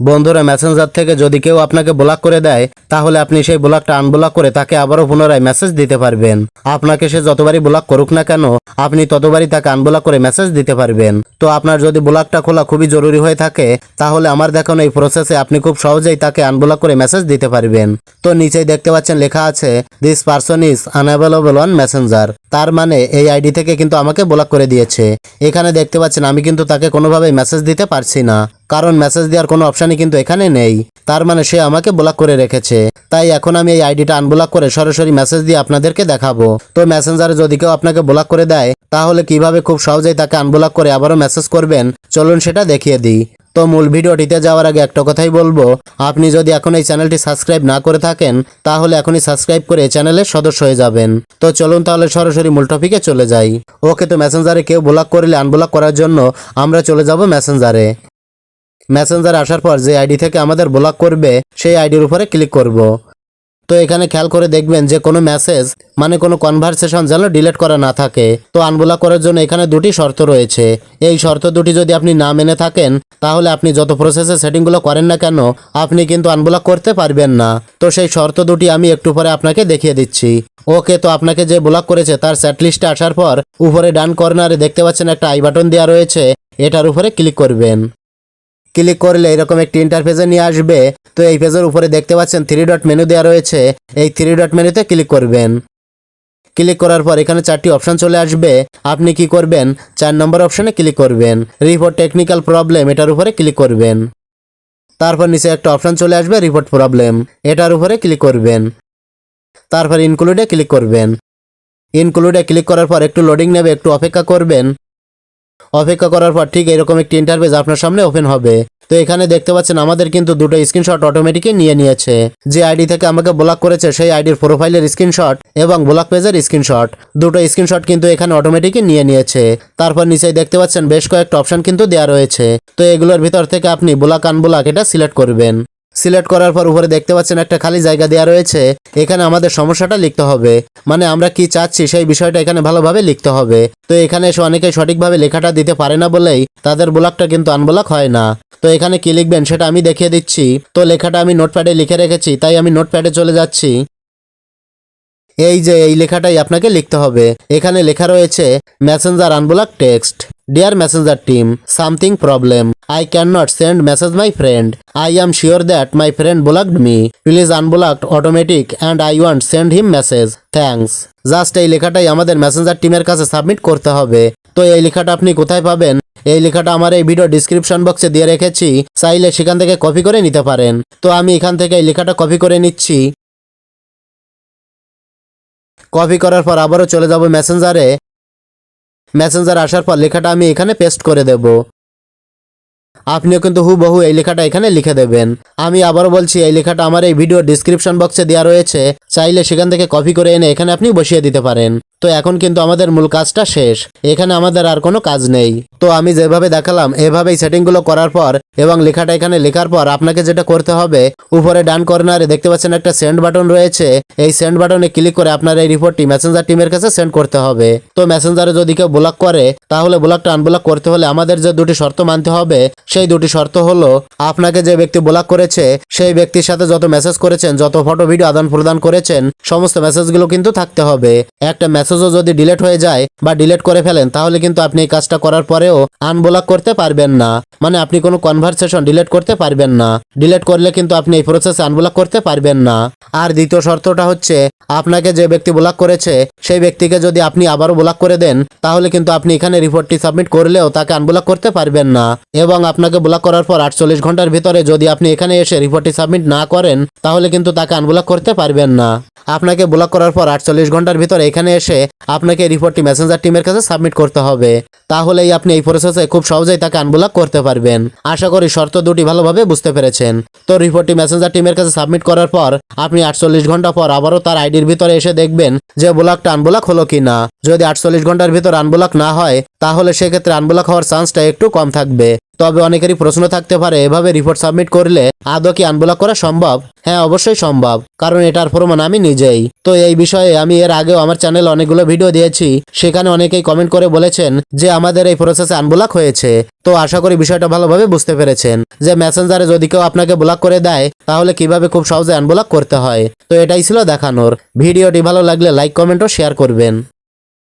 বন্ধুরা মেসেঞ্জার থেকে যদি কেউ আপনাকে ব্লক করে দেয়, তাহলে আপনি সেই ব্লকটা আনব্লক করে তাকে আবারও পুনরায় মেসেজ দিতে পারবেন। আপনাকে সে যতবারই ব্লক করুক না কেন, আপনি ততবারই তাকে আনব্লক করে মেসেজ দিতে পারবেন। তো আপনার যদি ব্লকটা খোলা খুবই জরুরি হয়ে থাকে, তাহলে আমার দেখানো এই প্রসেসে আপনি খুব সহজেই তাকে আনব্লক করে মেসেজ দিতে পারবেন। তো নিচেই দেখতে পাচ্ছেন লেখা আছে this person is unavailable on messenger তার মানে এই আইডি থেকে কিন্তু আমাকে ব্লক করে দিয়েছে। এখানে দেখতে পাচ্ছেন, আমি কিন্তু তাকে কোনোভাবেই মেসেজ দিতে পারছি না। কারণ মেসেজ দেওয়ার কোনো অপশানই কিন্তু এখানে নেই। তার মানে সে আমাকে ব্লক করে রেখেছে। তাই এখন আমি এই আইডিটা আনব্লক করে সরাসরি মেসেজ দিয়ে আপনাদেরকে দেখাবো। তো মেসেঞ্জারে যদি কেউ আপনাকে ব্লক করে দেয়, তাহলে কীভাবে খুব সহজেই তাকে আনব্লক করে আবারও মেসেজ করবেন? চলুন সেটা দেখিয়ে দিই। তো মূল ভিডিওটিতে যাওয়ার আগে একটা কথাই বলব, আপনি যদি এখন এই চ্যানেলটি সাবস্ক্রাইব না করে থাকেন, তাহলে এখনই সাবস্ক্রাইব করে চ্যানেলের সদস্য হয়ে যাবেন। তো চলুন তাহলে সরাসরি মূল টপিকে চলে যাই। ওকে, তো মেসেঞ্জারে কেউ ব্লক করলে আনব্লক করার জন্য আমরা চলে যাব মেসেঞ্জারে মেসেঞ্জার আসার পর যে আইডি থেকে আমাদের ব্লক করবে, সেই আইডির উপরে ক্লিক করব। তো এখানে খেয়াল করে দেখবেন যে কোনো মেসেজ মানে কোনো কনভারসেশন যেন ডিলিট করা না থাকে। তো আনব্লক করার জন্য এখানে দুটি শর্ত রয়েছে। এই শর্ত দুটি যদি আপনি না মেনে থাকেন, তাহলে আপনি যত প্রসেসে সেটিংগুলো করেন না কেন, আপনি কিন্তু আনব্লক করতে পারবেন না। তো সেই শর্ত দুটি আমি একটু পরে আপনাকে দেখিয়ে দিচ্ছি। ওকে, তো আপনাকে যে ব্লক করেছে, তার সেট লিস্টে আসার পর, উপরে ডান কর্নারে দেখতে পাচ্ছেন একটা আই বাটন দেওয়া রয়েছে। এটার উপরে ক্লিক করবেন। ক্লিক করলে এরকম একটি ইন্টারফেসে নিয়ে আসবে। তো এই পেজের উপরে দেখতে পাচ্ছেন থ্রি ডট মেনু দেওয়া রয়েছে। এই থ্রি ডট মেনুতে ক্লিক করবেন। ক্লিক করার পর এখানে চারটি অপশন চলে আসবে। আপনি কি করবেন? চার নম্বর অপশনে ক্লিক করবেন। রিপোর্ট টেকনিক্যাল প্রবলেম এটার উপরে ক্লিক করবেন। তারপর নিচে একটা অপশন চলে আসবে রিপোর্ট প্রবলেম এটার উপরে ক্লিক করবেন। তারপর ইনক্লুডে ক্লিক করবেন। ইনক্লুডে ক্লিক করার পর একটু লোডিং নেবে, একটু অপেক্ষা করবেন। অপেক্ষা করার পর ঠিক এরকম একটি ইন্টারফেস আপনার সামনে ওপেন হবে। তো এখানে দেখতে পাচ্ছেন আমাদের কিন্তু দুটো স্ক্রিনশট অটোমেটিকই নিয়ে নিয়েছে। যে আইডি থেকে আমাকে ব্লক করেছে সেই আইডির প্রোফাইলের স্ক্রিনশট এবং ব্লক পেজের স্ক্রিনশট দুটো স্ক্রিনশট কিন্তু এখানে অটোমেটিকই নিয়ে নিয়েছে। তারপর নিচেই দেখতে পাচ্ছেন বেশ কয়েকটা অপশন কিন্তু দেওয়া রয়েছে। তো এগুলোর ভিতর থেকে আপনি ব্লক আনব্লক এটা সিলেক্ট করবেন। সিলেক্ট করার পর উপরে দেখতে পাচ্ছেন একটা খালি জায়গা দেওয়া রয়েছে। এখানে আমাদের সমস্যাটা লিখতে হবে। মানে আমরা কি চাচ্ছি সেই বিষয়টা এখানে ভালোভাবে লিখতে হবে। তো এখানে এসে অনেকে সঠিকভাবে লেখাটা দিতে পারে না বলেই তাদের ব্লকটা কিন্তু আনব্লক হয় না। তো এখানে কি লিখবেন সেটা আমি দেখিয়ে দিচ্ছি। তো লেখাটা আমি নোটপ্যাডে লিখে রেখেছি, তাই আমি নোটপ্যাডে চলে যাচ্ছি। এই যে এই লেখাটাই আপনাকে লিখতে হবে। এখানে লেখা রয়েছে messenger unblock text messenger team something problem I can not send message my friend I am sure that my friend blocked me please unblocked automatic and I want send him message thanks just এই লেখাটাই আমাদের Messenger টিমের কাছে submit করতে হবে। তো এই লেখাটা আপনি কোথায় পাবেন? এই লেখাটা আমার এই ভিডিও ডিসক্রিপশন বক্সে দিয়ে রেখেছি। চাইলে সেখান থেকে কপি করে নিতে পারেন। তো আমি এখান থেকে এই লেখাটা কপি করে নিচ্ছি। কপি করার পর আবারও চলে যাব মেসেঞ্জারে মেসেঞ্জার আসার পর লেখাটা আমি এখানে পেস্ট করে দেব। আপনিও কিন্তু হুবহু এই লেখাটা এখানে লিখে দেবেন। আমি আবারও বলছি, এই লেখাটা আমার এই ভিডিও ডিসক্রিপশন বক্সে দেওয়া রয়েছে। চাইলে সেখান থেকে কপি করে এনে এখানে আপনি বসিয়ে দিতে পারেন। তো এখন কিন্তু আমাদের মূল কাজটা শেষ। এখানে আমাদের আর কোনো কাজ নেই। তো আমি যেভাবে দেখালাম, এভাবেই সেটিংগুলো করার পর এবং লেখাটা এখানে লেখার পর আপনাকে যেটা করতে হবে, উপরে ডান কর্নারে দেখতে পাচ্ছেন একটা সেন্ড বাটন রয়েছে। এই সেন্ড বাটনে ক্লিক করে আপনার এই রিপোর্টটি মেসেঞ্জার টিমের কাছে সেন্ড করতে হবে। তো মেসেঞ্জারে যদি কেউ ব্লক করে, তাহলে ব্লকটা আনব্লক করতে হলে আমাদের যে দুটি শর্ত মানতে হবে, সেই দুটি শর্ত হলো, আপনাকে যে ব্যক্তি ব্লক করেছে, সেই ব্যক্তির সাথে যত মেসেজ করেছেন, যত ফটো ভিডিও আদান প্রদান করেছেন, সমস্ত মেসেজগুলো কিন্তু থাকতে হবে। একটা মেসেজও যদি ডিলেট হয়ে যায় বা ডিলেট করে ফেলেন, তাহলে কিন্তু আপনি এই কাজটা করার পরেও আনব্লক করতে পারবেন না। মানে আপনি কোনো কনভারসেশন ডিলিট করতে পারবেন না। ডিলিট করলে কিন্তু আপনি এই প্রসেসে আনব্লক করতে পারবেন না। আর দ্বিতীয় শর্তটা হচ্ছে, আপনাকে যে ব্যক্তি ব্লক করেছে, সেই ব্যক্তিকে যদি আপনি আবারও ব্লক করে দেন, তাহলে কিন্তু আপনি এখানে রিপোর্টটি সাবমিট করলেও তাকে আনব্লক করতে পারবেন না। এবং আপনাকে ব্লক করার পর আটচল্লিশ ঘণ্টার ভিতরে যদি আপনি এখানে এসে রিপোর্টটি সাবমিট না করেন, তাহলে কিন্তু তাকে আনব্লক করতে পারবেন না। আপনাকে ব্লক করার পর আটচল্লিশ ঘণ্টার ভিতরে এখানে এসে আপনাকে রিপোর্টটি মেসেঞ্জার টিমের কাছে সাবমিট করতে হবে। তাহলেই আপনি এই প্রসেসে খুব সহজেই তাকে আনব্লক করতে পারবেন। আশা করি শর্ত দুটি ভালোভাবে বুঝতে পেরেছেন। তো রিপোর্টটি মেসেঞ্জার টিমের কাছে সাবমিট করার পর আপনি আটচল্লিশ ঘণ্টা পর আবারও তার আইডির ভিতরে এসে দেখবেন যে ব্লকটা আনব্লক হলো কি না যদি আটচল্লিশ ঘণ্টার ভিতর আনব্লক না হয়, তাহলে সেক্ষেত্রে আনব্লক হওয়ার চান্সটা একটু কম থাকবে। তবে অনেকেরই প্রশ্ন থাকতে পারে, এভাবে রিপোর্ট সাবমিট করলে আদৌ কি আনব্লক করা সম্ভব? হ্যাঁ অবশ্যই সম্ভব, কারণ এটার প্রমাণ আমি নিজেই। তো এই বিষয়ে আমি এর আগেও আমার চ্যানেলে অনেকগুলো ভিডিও দিয়েছি, সেখানে অনেকেই কমেন্ট করে বলেছেন যে আমাদের এই প্রসেসে আনব্লক হয়েছে। তো আশা করি বিষয়টা ভালোভাবে বুঝতে পেরেছেন যে মেসেঞ্জারে যদি কেউ আপনাকে ব্লক করে দেয়, তাহলে কীভাবে খুব সহজে আনব্লক করতে হয়? তো এটাই ছিল দেখানোর। ভিডিওটি ভালো লাগলে লাইক কমেন্ট ও শেয়ার করবেন।